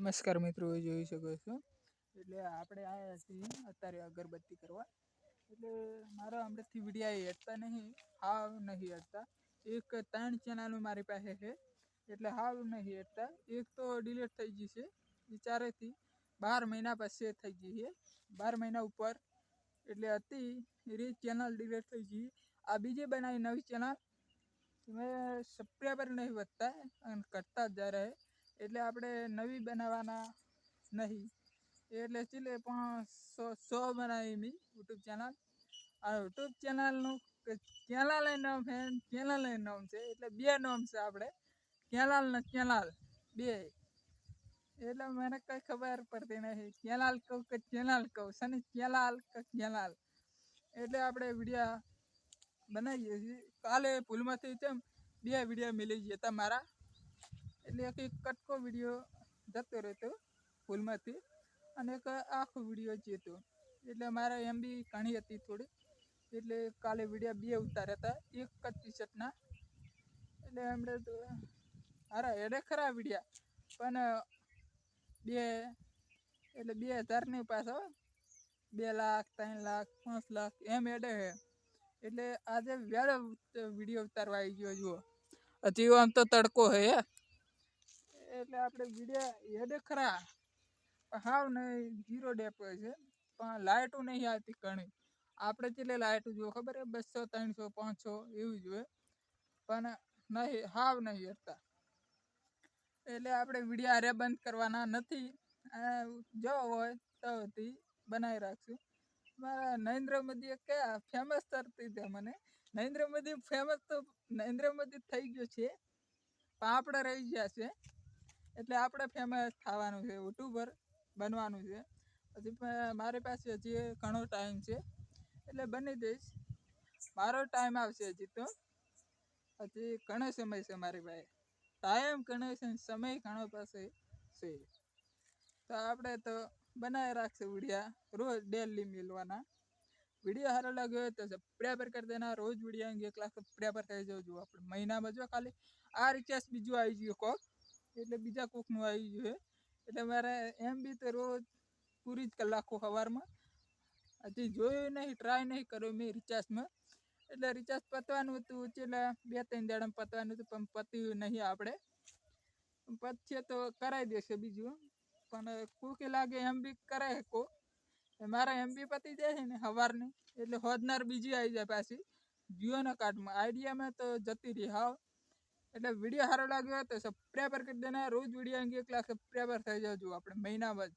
નમસ્કાર મિત્રો જોઈ શકો છો. એટલે આપણે આવ્યા છીએ અત્યારે અગરબત્તી કરવા. એટલે મારા હમણાંથી વિડીયા હેડતા નહીં, હાવ નહીં હેડતા એક ત્રણ ચેનલો મારી પાસે છે. એટલે હાવ નહીં હેડતા એક તો ડિલીટ થઈ ગઈ છે, એ ચારેથી બાર મહિના પછી થઈ ગઈ છે. બાર મહિના ઉપર. એટલે હતી એ ચેનલ ડિલીટ થઈ ગઈ. આ બીજી બનાવી નવી ચેનલ મેં સબસ્ક્રાઈબર નહીં વધતા અને કરતા જ જ્યારે એટલે આપણે નવી બનાવવાના નહીં. એટલે ચીલે પણ સો સો બનાવી મી યુટ્યુબ ચેનલ. આ યુટ્યુબ ચેનલનું ચેનલ નામ છે ચેનલ નામ છે, એટલે બે નામ છે આપણે. કેનાલ ને કેલાલ, બે. એટલે મને કંઈ ખબર પડતી નથી કેલાલ કહું કે ચેનલ કહું, શનિ કેલાલ કે કેલાલ. એટલે આપણે વિડીયા બનાવીએ છીએ. કાલે ભૂલમાંથી તેમ બે વિડીયા મિલી ગયા હતા મારા. એટલે એક એક કટકો વીડિયો જતો રહેતો ભૂલમાંથી અને એક આખો વીડિયો જતો એટલે મારે એમ બી ઘણી હતી થોડી. એટલે કાલે વિડીયા બે ઉતાર્યા હતા. એક જ ટી શર્ટના એટલે એમણે તો હારા, એડે ખરા વિડીયા. પણ બે, એટલે બે હજારની પાછો બે લાખ, ત્રણ લાખ, પાંચ લાખ એમ એડે હે. એટલે આજે વેળો વીડિયો ઉતારવા આવી ગયો જુઓ. હજી આમ તો તડકો છે એટલે આપણે વિડિયા હેડે ખરા. હાવ નહીં જીરો ડેપો છે. પણ લાઇટો નહીં આવતી ઘણી. આપણે ચેટલે લાઇટો જુઓ, ખબર છે? બસો, ત્રણસો, પાંચસો એવું જોઈએ પણ નહીં, હાવ નહીં હતા એટલે આપણે વિડિયા હારે બંધ કરવાના નથી. જો હોય તો બનાવી રાખશું. મારા નરેન્દ્ર મોદીએ કયા ફેમસ કરતી હતી મને નરેન્દ્ર મોદી ફેમસ તો નરેન્દ્ર મોદી થઈ ગયો છે. પણ આપણે રહી ગયા છે. એટલે આપણે ફેમસ થવાનું છે યુટ્યુબર બનવાનું છે. હજી મારી પાસે હજી ઘણો ટાઈમ છે. એટલે બની દઈશ મારો ટાઈમ આવશે હજી તો. હજી ઘણો સમય છે મારી પાસે. ટાઈમ ઘણો છે સમય ઘણો પાસે છે. તો આપણે તો બનાવી રાખશે વિડીયા રોજ ડેલી મિલવાના વીડિયો સારો લાગ્યો હોય તો સબસ્ક્રાઈબર કરી દેના. રોજ વીડિયો એક લાખ સબસ્ક્રાઈબર થઈ જવું આપણે. મહિનામાં જો ખાલી આ રિચાર્જ બીજું આવી ગયું કોક. એટલે બીજા કોકનું આવી છે. એટલે મારે એમ બી તો રોજ પૂરી જ કલાકો સવારમાં હજી જોયું નહીં ટ્રાય નહીં કર્યો મેં રિચાર્જમાં. એટલે રિચાર્જ પતવાનું હતું એટલે બે ત્રણ દાડામાં પતવાનું હતું, પણ પત્યું નહીં આપણે. પછી તો કરાવી દેશે બીજું પણ કોકે લાગે એમ બી કરાય કો મારા એમ બી પતી જાય છે ને સવારની એટલે હોદનાર બીજી આવી જાય પાછી. જીઓના કાર્ડમાં. આઈડિયામાં તો જતી રહી, હાવ. એટલે વીડિયો સારો લાગ્યો હોય તો સબસ્ક્રાઈબર કરી દેના. રોજ વીડિયો અંગે એક લાખ સબસ્ક્રાઈબર થઈ જજો આપણે મહિનામાં